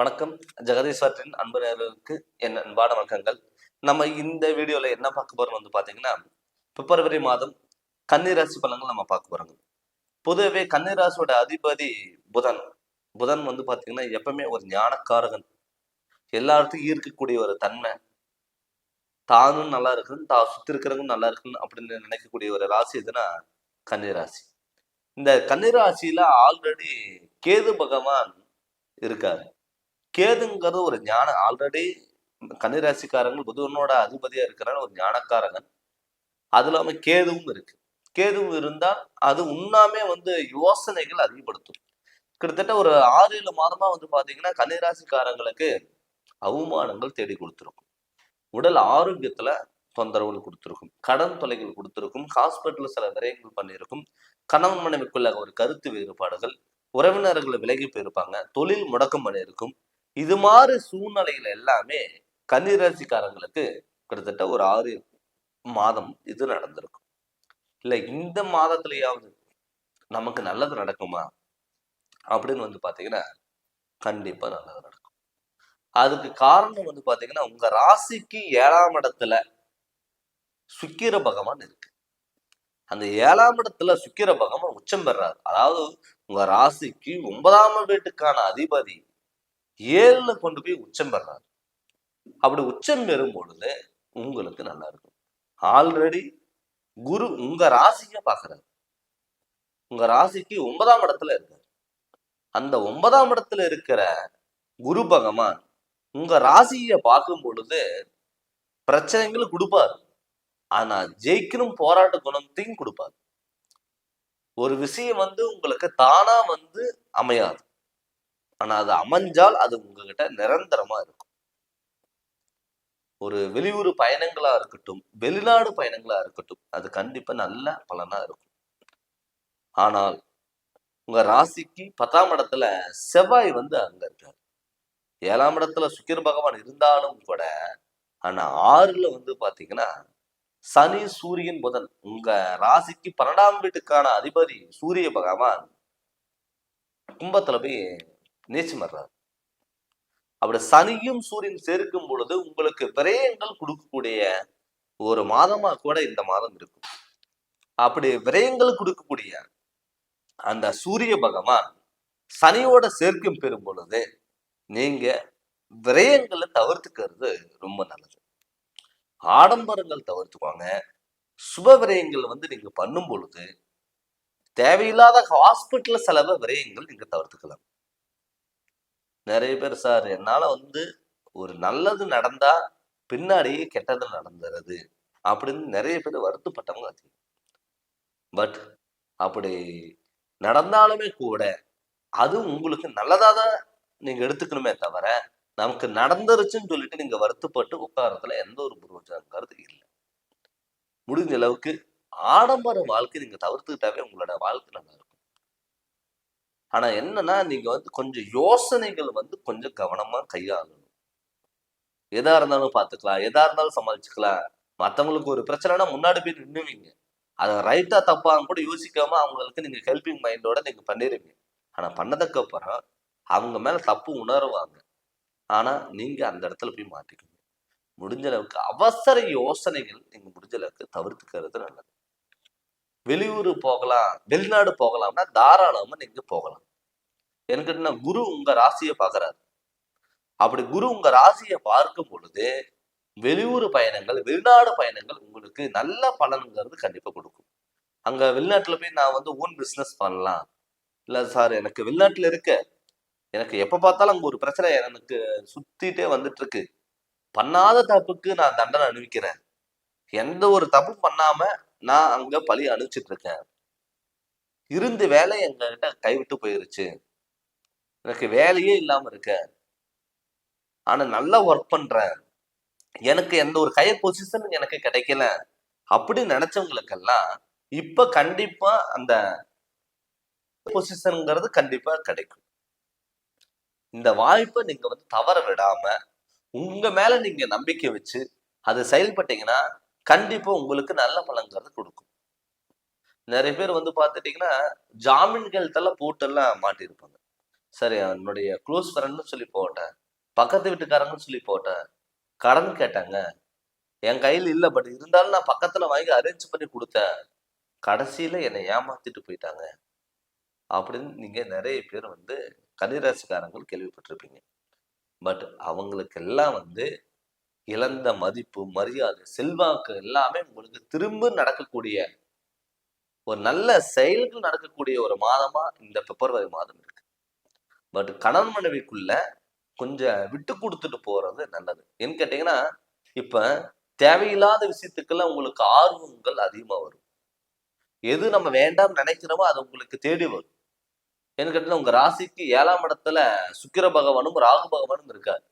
வணக்கம். ஜெகதீஸ்வரத்தின் அன்பர்களுக்கு என் அன்பான வணக்கங்கள். நம்ம இந்த வீடியோல என்ன பார்க்க போறோம் வந்து பாத்தீங்கன்னா பிப்ரவரி மாதம் கன்னிராசி பலன்கள் நம்ம பார்க்க போறோங்க. பொதுவே கன்னிராசியோட அதிபதி புதன். புதன் வந்து பாத்தீங்கன்னா எப்பவுமே ஒரு ஞானக்காரகன். எல்லாத்துக்கும் ஈர்க்கக்கூடிய ஒரு தன்மை. தானும் நல்லா இருக்கணும் தான் சுத்தி இருக்கிறவங்க நல்லா இருக்கணும் அப்படின்னு நினைக்கக்கூடிய ஒரு ராசி எதுனா கன்னிராசி. இந்த கன்னிராசியில ஆல்ரெடி கேது பகவான் இருக்காரு. கேதுங்கிறது ஒரு ஞான ஆல்ரெடி கன்னிராசிக்காரங்க புதனோட அதிபதியா இருக்கிறார் ஒரு ஞானக்காரகன். அது இல்லாம கேதுவும் இருக்கு. கேதுவும் இருந்தால் அது உண்ணாமே வந்து யோசனைகள் அதிகப்படுத்தும். கிட்டத்தட்ட ஒரு ஆறு ஏழு மாதமா வந்து பாத்தீங்கன்னா கன்னிராசிக்காரங்களுக்கு அவமானங்கள் தேடி கொடுத்துருக்கும். உடல் ஆரோக்கியத்துல தொந்தரவுகள் கொடுத்துருக்கும். கடன் தொலைகள் கொடுத்துருக்கும். ஹாஸ்பிட்டல் சில விரயங்கள் பண்ணியிருக்கும் கணவன் மனைவிக்குள்ள ஒரு கருத்து வேறுபாடுகள். உறவினர்களை விலகி போயிருப்பாங்க. தொழில் முடக்கம் பண்ணியிருக்கும் இது மாதிரி சூழ்நிலைகள் எல்லாமே கன்னிராசிக்காரங்களுக்கு கிட்டத்தட்ட ஒரு ஆறு மாதம் இது நடந்திருக்கும். இல்ல இந்த மாதத்துலயாவது நமக்கு நல்லது நடக்குமா? அப்படின்னு வந்து பாத்தீங்கன்னா கண்டிப்பா நல்லது நடக்கும். அதுக்கு காரணம் வந்து பாத்தீங்கன்னா உங்க ராசிக்கு ஏழாம் இடத்துல சுக்கிர பகவான் இருக்கு. அந்த ஏழாம் இடத்துல சுக்கிர பகவான் உச்சம் பெறாரு. அதாவது உங்க ராசிக்கு ஒன்பதாம் வீட்டுக்கான அதிபதி ஏழுல கொண்டு போய் உச்சம் பெறாரு. அப்படி உச்சம் பெறும் பொழுது உங்களுக்கு நல்லா இருக்கும். ஆல்ரெடி குரு உங்க ராசியை பாக்குறாரு உங்க ராசிக்கு ஒன்பதாம் இடத்துல இருக்காரு. அந்த ஒன்பதாம் இடத்துல இருக்கிற குரு பகவான் உங்க ராசியை பார்க்கும் பொழுது பிரச்சனைகளும் கொடுப்பாரு. ஆனா ஜெயிக்கணும் போராட்ட குணத்தையும் கொடுப்பாரு. ஒரு விஷயம் வந்து உங்களுக்கு தானா வந்து அமையாது. ஆனா அது அமைஞ்சால் அது உங்ககிட்ட நிரந்தரமா இருக்கும். ஒரு வெளியூர் பயணங்களா இருக்கட்டும் வெளிநாடு பயணங்களா இருக்கட்டும் அது கண்டிப்பா நல்ல பலனா இருக்கும். ஆனால் உங்க ராசிக்கு பத்தாம் இடத்துல செவ்வாய் வந்து அங்க இருக்காரு. ஏழாம் இடத்துல சுக்கிர பகவான் இருந்தாலும் கூட ஆனா ஆறுல வந்து பாத்தீங்கன்னா சனி சூரியன் புதன் உங்க ராசிக்கு பன்னெண்டாம் வீட்டுக்கான அதிபதி சூரிய பகவான் கும்பத்துல போய் நீச்சம் வர்றாரு அப்படி சனியும் சூரியன் சேர்க்கும் பொழுது உங்களுக்கு விரயங்கள் கொடுக்கக்கூடிய ஒரு மாதமா கூட இந்த மாதம் இருக்கும். அப்படி விரயங்கள் கொடுக்கக்கூடிய அந்த சூரிய பகவான் சனியோட சேர்க்கும் பெறும் பொழுது நீங்க விரயங்களை தவிர்த்துக்கிறது ரொம்ப நல்லது. ஆடம்பரங்கள் தவிர்த்துக்குவாங்க சுப விரயங்கள் வந்து நீங்க பண்ணும் பொழுது தேவையில்லாத ஹாஸ்பிட்டல் செலவு விரயங்கள் நீங்க தவிர்த்துக்கலாம். நிறைய பேர் சார் என்னால வந்து ஒரு நல்லது நடந்தா பின்னாடியே கெட்டது நடந்துறது அப்படின்னு நிறைய பேர் வருத்தப்பட்டவங்க அதிகம் பட் அப்படி நடந்தாலுமே கூட அது உங்களுக்கு நல்லதாக தான் நீங்க எடுத்துக்கணுமே தவிர நமக்கு நடந்துருச்சுன்னு சொல்லிட்டு நீங்க வருத்தப்பட்டு உட்காரத்துல எந்த ஒரு புரோஜனங்கிறது இல்லை. முடிஞ்ச அளவுக்கு ஆடம்பர வாழ்க்கை நீங்க தவிர்த்துக்கிட்டாவே உங்களோட வாழ்க்கை நல்லா இருக்கும். ஆனா என்னன்னா நீங்க வந்து கொஞ்சம் யோசனைகள் வந்து கொஞ்சம் கவனமா கையாளணும். எதா இருந்தாலும் பார்த்துக்கலாம் எதா இருந்தாலும் சமாளிச்சுக்கலாம். மற்றவங்களுக்கு ஒரு பிரச்சனைனா முன்னாடி போய் நின்றுவீங்க அதை ரைட்டா தப்பான்னு கூட யோசிக்காம அவங்களுக்கு நீங்க ஹெல்பிங் மைண்டோட நீங்க பண்ணிடுவீங்க ஆனா பண்ணதுக்கு அப்புறம் அவங்க மேல தப்பு உணருவாங்க. ஆனா நீங்க அந்த இடத்துல போய் மாட்டிக்கணும். முடிஞ்ச அளவுக்கு அவசர யோசனைகள் நீங்க முடிஞ்ச அளவுக்கு தவிர்த்துக்கிறது நல்லது. வெளியூர் போகலாம் வெளிநாடு போகலாம்னா தாராளமா நீங்க போகலாம். எனக்கு குரு உங்க ராசியை பாக்குறாரு அப்படி குரு உங்க ராசியை பார்க்கும் பொழுது வெளியூர் பயணங்கள் வெளிநாடு பயணங்கள் உங்களுக்கு நல்ல பலனுங்கிறது கண்டிப்பா கொடுக்கும். அங்க வெளிநாட்டுல போய் நான் வந்து ஓன் பிசினஸ் பண்ணலாம். இல்ல சார் எனக்கு வெளிநாட்டுல இருக்க எனக்கு எப்ப பார்த்தாலும் அங்க ஒரு பிரச்சனை எனக்கு சுத்திட்டே வந்துட்டு இருக்கு பண்ணாத தப்புக்கு நான் தண்டனை அனுபவிக்கிறேன் எந்த ஒரு தப்பு பண்ணாம நான் அங்க பழி அனுப்பிச்சிட்டு இருக்கேன் இருந்து வேலை எங்ககிட்ட கைவிட்டு போயிருச்சு. எனக்கு வேலையே இல்லாம இருக்க. ஆனா நல்லா ஒர்க் பண்றேன் எனக்கு எந்த ஒரு ஹையர் பொசிஷன் எனக்கு கிடைக்கல. அப்படி நினைச்சவங்களுக்கெல்லாம் இப்ப கண்டிப்பா அந்த பொசிஷனுங்கிறது கண்டிப்பா கிடைக்கும். இந்த வாய்ப்பை நீங்க வந்து தவற விடாம உங்க மேல நீங்க நம்பிக்கை வச்சு அது செயல்பட்டீங்கன்னா கண்டிப்பா உங்களுக்கு நல்ல பலங்கிறத கொடுக்கும். நிறைய பேர் வந்து பார்த்துட்டீங்கன்னா ஜாமீன்கள் எல்லாம் போட்டெல்லாம் மாட்டியிருப்பாங்க. சரி என்னுடைய க்ளோஸ் ஃப்ரெண்ட்னு சொல்லி போட்டேன். பக்கத்து வீட்டுக்காரங்கன்னு சொல்லி போட்டேன். கடன் கேட்டாங்க. என் கையில் இல்லை பட் இருந்தாலும் நான் பக்கத்துல வாங்கி அரேஞ்ச் பண்ணி கொடுத்தேன். கடைசியில என்னை ஏமாத்திட்டு போயிட்டாங்க. அப்படின்னு நீங்க நிறைய பேர் வந்து கன்னிராசிக்காரங்கள் கேள்விப்பட்டிருப்பீங்க. பட் அவங்களுக்கெல்லாம் வந்து இழந்த மதிப்பு மரியாதை செல்வாக்கு எல்லாமே உங்களுக்கு திரும்ப நடக்கக்கூடிய ஒரு நல்ல செயல்கள் நடக்கக்கூடிய ஒரு மாதமா இந்த பிப்ரவரி மாதம் இருக்கு. பட் கணவன் மனைவிக்குள்ள கொஞ்சம் விட்டு கொடுத்துட்டு போறது நல்லது. ஏன்னு கேட்டீங்கன்னா இப்ப தேவையில்லாத விஷயத்துக்கெல்லாம் உங்களுக்கு ஆர்வங்கள் அதிகமா வரும். எது நம்ம வேண்டாம் நினைக்கிறோமோ அது உங்களுக்கு தேடி வரும். ஏன்னு கேட்டீங்கன்னா உங்க ராசிக்கு ஏழாம் இடத்துல சுக்கிர பகவானும் ராகு பகவானும் இருக்காரு.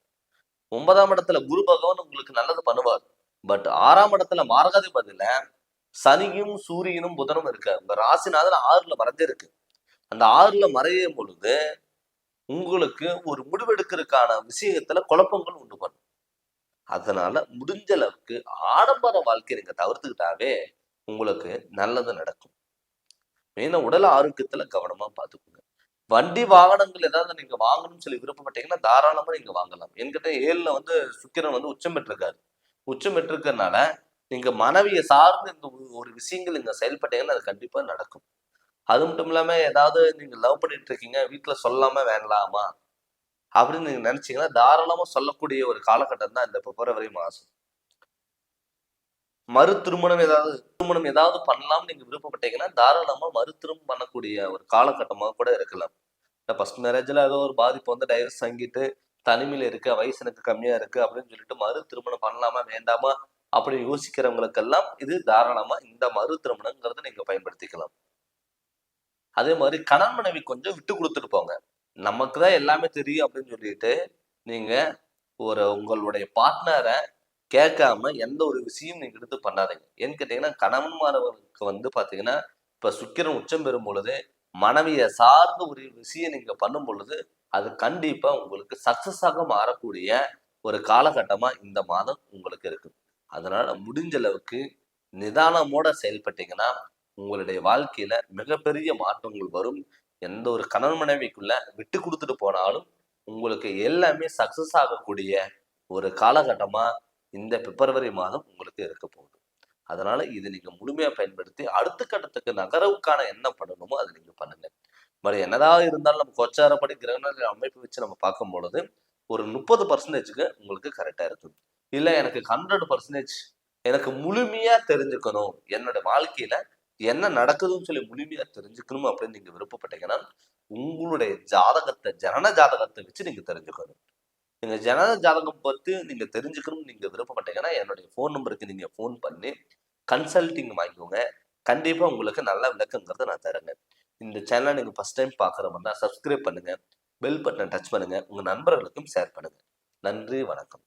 ஒன்பதாம் இடத்துல குரு பகவான் உங்களுக்கு நல்லது பண்ணுவார். பட் ஆறாம் இடத்துல மார்காதிபதியில சனியும் சூரியனும் புதனும் இருக்காரு. உங்க ராசிநாதன் ஆறுல மறைஞ்சிருக்கு. அந்த ஆறுல மறையும் பொழுது உங்களுக்கு ஒரு முடிவெடுக்கிறதுக்கான விஷயத்துல குழப்பங்கள் உண்டு பண்ணும். அதனால முடிஞ்ச அளவுக்கு ஆடம்பர வாழ்க்கையை நீங்க தவிர்த்துக்கிட்டாவே உங்களுக்கு நல்லது நடக்கும். மெயினா உடல் ஆரோக்கியத்துல கவனமா பார்த்துக்கோங்க. வண்டி வாகனங்கள் ஏதாவது நீங்க வாங்கணும்னு சொல்லி விருப்பப்பட்டீங்கன்னா தாராளமா நீங்க வாங்கலாம். என்கிட்ட ஏழுல வந்து சுக்கிரன் வந்து உச்சம் பெற்றிருக்காரு. உச்சம் பெற்றிருக்கிறதுனால நீங்க மனைவியை சார்ந்து இந்த ஒரு- விஷயங்கள் நீங்க செயல்பட்டீங்கன்னா அது கண்டிப்பா நடக்கும். அது மட்டும் இல்லாம ஏதாவது நீங்க லவ் பண்ணிட்டு இருக்கீங்க வீட்டுல சொல்லாம வேண்டாமா? அப்படின்னு நீங்க நினைச்சீங்கன்னா தாராளமா சொல்லக்கூடிய ஒரு காலகட்டம் தான் இந்த பிப்ரவரி மாசம் மறு திருமணம் ஏதாவது திருமணம் ஏதாவது பண்ணலாம்னு நீங்க விருப்பப்பட்டீங்கன்னா தாராளமா மறு திருமணம் பண்ணக்கூடிய ஒரு காலகட்டமாக கூட இருக்கலாம். இந்த ஃபர்ஸ்ட் மேரேஜ்ல ஏதோ ஒரு பாதிப்பு வந்து டைவர்ஸ் வாங்கிட்டு தனிமையில இருக்கு வயசு எனக்கு கம்மியா இருக்கு அப்படின்னு சொல்லிட்டு மறு திருமணம் பண்ணலாமா வேண்டாமா அப்படின்னு யோசிக்கிறவங்களுக்கெல்லாம் இது தாராளமா இந்த மறு திருமணங்கிறத நீங்க பயன்படுத்திக்கலாம். அதே மாதிரி கணவன் மனைவி கொஞ்சம் விட்டு கொடுத்துட்டு போங்க. நமக்கு தான் எல்லாமே தெரியும் அப்படின்னு சொல்லிட்டு நீங்க ஒரு உங்களுடைய பார்ட்னரை கேட்காம எந்த ஒரு விஷயம் நீங்க எடுத்து பண்ணாதீங்க. ஏன்னு கேட்டீங்கன்னா கணவன்மாரவர்களுக்கு வந்து பாத்தீங்கன்னா இப்ப சுக்கிரன் உச்சம் பெறும் பொழுது மனைவியை சார்ந்த ஒரு விஷயம் நீங்க பண்ணும் பொழுது அது கண்டிப்பா உங்களுக்கு சக்சஸாக மாறக்கூடிய ஒரு காலகட்டமா இந்த மாதம் உங்களுக்கு இருக்கு. அதனால முடிஞ்ச அளவுக்கு நிதானமோட செயல்பட்டீங்கன்னா உங்களுடைய வாழ்க்கையில மிகப்பெரிய மாற்றங்கள் வரும். எந்த ஒரு கணவன் மனைவிக்குள்ள விட்டு கொடுத்துட்டு போனாலும் உங்களுக்கு எல்லாமே சக்சஸ் ஆகக்கூடிய ஒரு காலகட்டமா இந்த பிப்ரவரி மாதம் உங்களுக்கு இருக்க போகுது. அதனால இது நீங்க முழுமையா பயன்படுத்தி அடுத்த கட்டத்துக்கு நகரவுக்கான என்ன பண்ணணுமோ அதை நீங்க பண்ணுங்க. மறு என்னதான் இருந்தாலும் நம்ம கொச்சாரப்படி கிரகண அமைப்பு வச்சு நம்ம பார்க்கும் பொழுது ஒரு முப்பது பர்சன்டேஜுக்கு உங்களுக்கு கரெக்டா இருக்கும். இல்ல எனக்கு ஹண்ட்ரட் பர்சன்டேஜ் எனக்கு முழுமையா தெரிஞ்சுக்கணும். என்னோட வாழ்க்கையில என்ன நடக்குதுன்னு சொல்லி முழுமையா தெரிஞ்சுக்கணும் அப்படின்னு நீங்க விருப்பப்பட்டீங்கன்னா உங்களுடைய ஜாதகத்தை ஜனன ஜாதகத்தை வச்சு நீங்க தெரிஞ்சுக்கணும். எங்கள் ஜனன ஜாதகம் பார்த்து நீங்கள் தெரிஞ்சுக்கணும்னு நீங்கள் விருப்பப்பட்டீங்கன்னா என்னுடைய ஃபோன் நம்பருக்கு நீங்கள் ஃபோன் பண்ணி கன்சல்டிங் வாங்கிக்கோங்க. கண்டிப்பாக உங்களுக்கு நல்ல விளக்கங்கிறத நான் தரேங்க. இந்த சேனலை நீங்கள் ஃபர்ஸ்ட் டைம் பார்க்குறவங்கன்னா சப்ஸ்கிரைப் பண்ணுங்கள் பெல் பட்டனை டச் பண்ணுங்கள் உங்கள் நண்பர்களுக்கும் ஷேர் பண்ணுங்கள் நன்றி வணக்கம்.